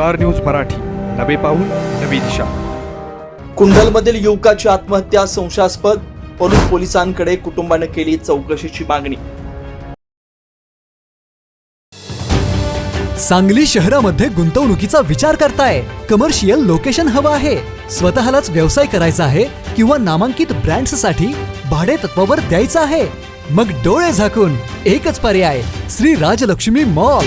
Star news Marathi. नवे पाऊल नवी दिशा. कुंडलमधील युवकाची आत्महत्या संशयास्पद. पलूस पोलिसांकडे कुटुंबानं केली चौकशीची मागणी. सांगली शहरामध्ये गुंतवणुकीचा विचार करताय. कमर्शियल लोकेशन हवं आहे. स्वतःलाच व्यवसाय करायचा आहे किंवा नामांकित ब्रँड्ससाठी भाडे तत्वावर द्यायचं आहे. मग डोळे झाकून एकच पर्याय श्री राजलक्ष्मी मॉल.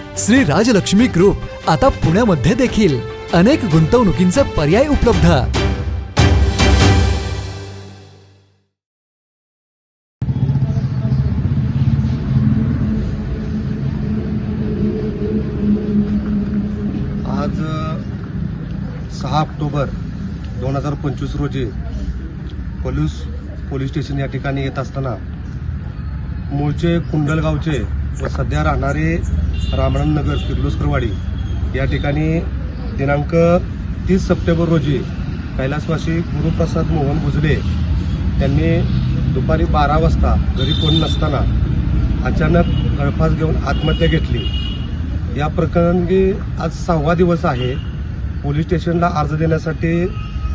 श्री राजलक्ष्मी ग्रुप आता पुण्यामध्ये देखील अनेक गुंतवणुकींचे पर्याय उपलब्ध. आज सहा ऑक्टोबर दोन हजार पंचवीस रोजी पोलीस पोलीस स्टेशन या ठिकाणी येत असताना मूळचे कुंडलगावचे व सध्या राहणारे रामणन नगर किर्लोस्करवाडी या ठिकाणी दिनांक तीस सप्टेंबर रोजी कैलासवासी गुरुप्रसाद मोहन भुजले यांनी दुपारी बारा वाजता घरी कोण नसताना अचानक गळफास घेऊन आत्महत्या घेतली. या प्रकरणी आज सहावा दिवस आहे. पोलीस स्टेशनला अर्ज देण्यासाठी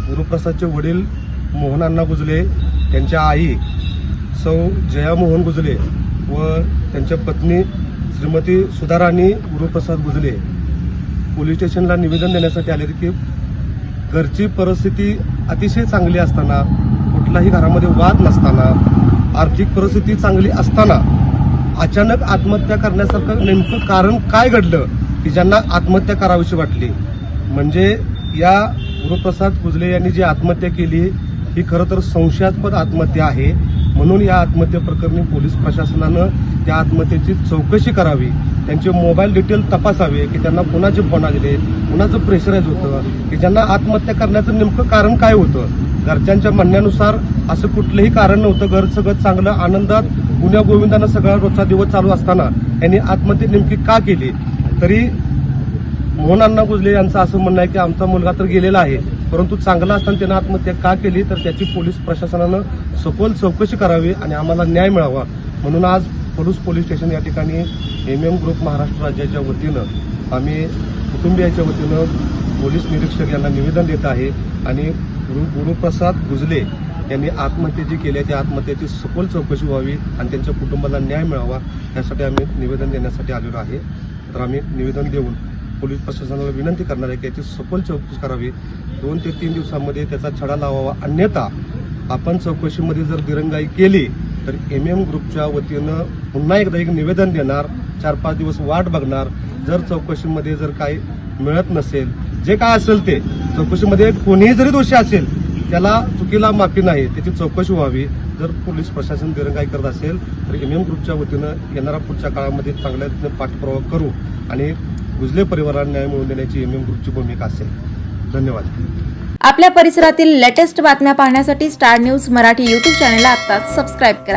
गुरुप्रसादचे वडील मोहन अण्णा गुजले त्यांच्या आई सौ जया मोहन गुजले व त्यांच्या पत्नी श्रीमती सुधाराणी गुरुप्रसाद गुजले पोलीस स्टेशनला निवेदन देण्यासाठी आले की घरची परिस्थिती अतिशय चांगली असताना कुठलाही घरामध्ये वाद नसताना आर्थिक परिस्थिती चांगली असताना अचानक आत्महत्या करण्यासारखं नेमकं कारण काय घडलं की ज्यांना आत्महत्या करावीशी वाटली? म्हणजे या गुरुप्रसाद गुजले यांनी जी आत्महत्या केली ही खरं तर संशयास्पद आत्महत्या आहे. म्हणून या आत्महत्या प्रकरणी पोलीस प्रशासनानं त्या आत्महत्येची चौकशी करावी त्यांचे मोबाईल डिटेल तपासावे की त्यांना कुणाचे फोन आलेले कुणाचं प्रेशराईज होतं की ज्यांना आत्महत्या करण्याचं नेमकं कारण काय होतं? घरच्यांच्या म्हणण्यानुसार असं कुठलंही कारण नव्हतं. घर सगळं चांगलं आनंदात गुन्ह्या गोविंदानं सगळा रोजचा दिवस चालू असताना यांनी आत्महत्या नेमकी का केली? तरी मोहन अण्णा गुजले यांचं असं म्हणणं आहे की आमचा मुलगा तर गेलेला आहे. परंतु चांगलं असताना त्यानं आत्महत्या का केली? तर त्याची पोलीस प्रशासनानं सखोल चौकशी करावी आणि आम्हाला न्याय मिळावा. म्हणून आज पडूस पोलीस स्टेशन या ठिकाणी एम एम ग्रुप महाराष्ट्र राज्याच्या वतीनं आम्ही कुटुंबियाच्या वतीनं पोलीस निरीक्षक यांना निवेदन देत आहे आणि गुरु गुरुप्रसाद गुजले यांनी आत्महत्या जी केली आहे त्या आत्महत्येची सखोल चौकशी व्हावी आणि त्यांच्या कुटुंबाला न्याय मिळावा यासाठी आम्ही निवेदन देण्यासाठी आलेलो आहे. तर आम्ही निवेदन देऊन पोलीस प्रशासनाला विनंती करणार आहे की याची सखोल चौकशी करावी. दोन ते तीन दिवसामध्ये त्याचा छडा लावावा. अन्यथा आपण चौकशीमध्ये जर दिरंगाई केली तर एम एम ग्रुपच्या वतीनं पुन्हा एकदा एक निवेदन देणार चार पाच दिवस वाट बघणार. जर चौकशीमध्ये जर काही मिळत नसेल जे काय असेल ते चौकशीमध्ये कोणीही जरी दोषी असेल त्याला चुकीला माफी नाही त्याची चौकशी व्हावी. जर पोलीस प्रशासन दिरंगाई करत असेल तर एम एम ग्रुपच्या वतीनं येणारा पुढच्या काळामध्ये चांगल्या पाठपुरावा करू. आणि गुजले परिवाराला न्याय मिळवून देण्याची एम एम ग्रुपची भूमिका असेल धन्यवाद. आपल्या परिसरातील लेटेस्ट बातम्या पाहण्यासाठी स्टार न्यूज मराठी यूट्यूब चॅनलला आता सबस्क्राईब करा.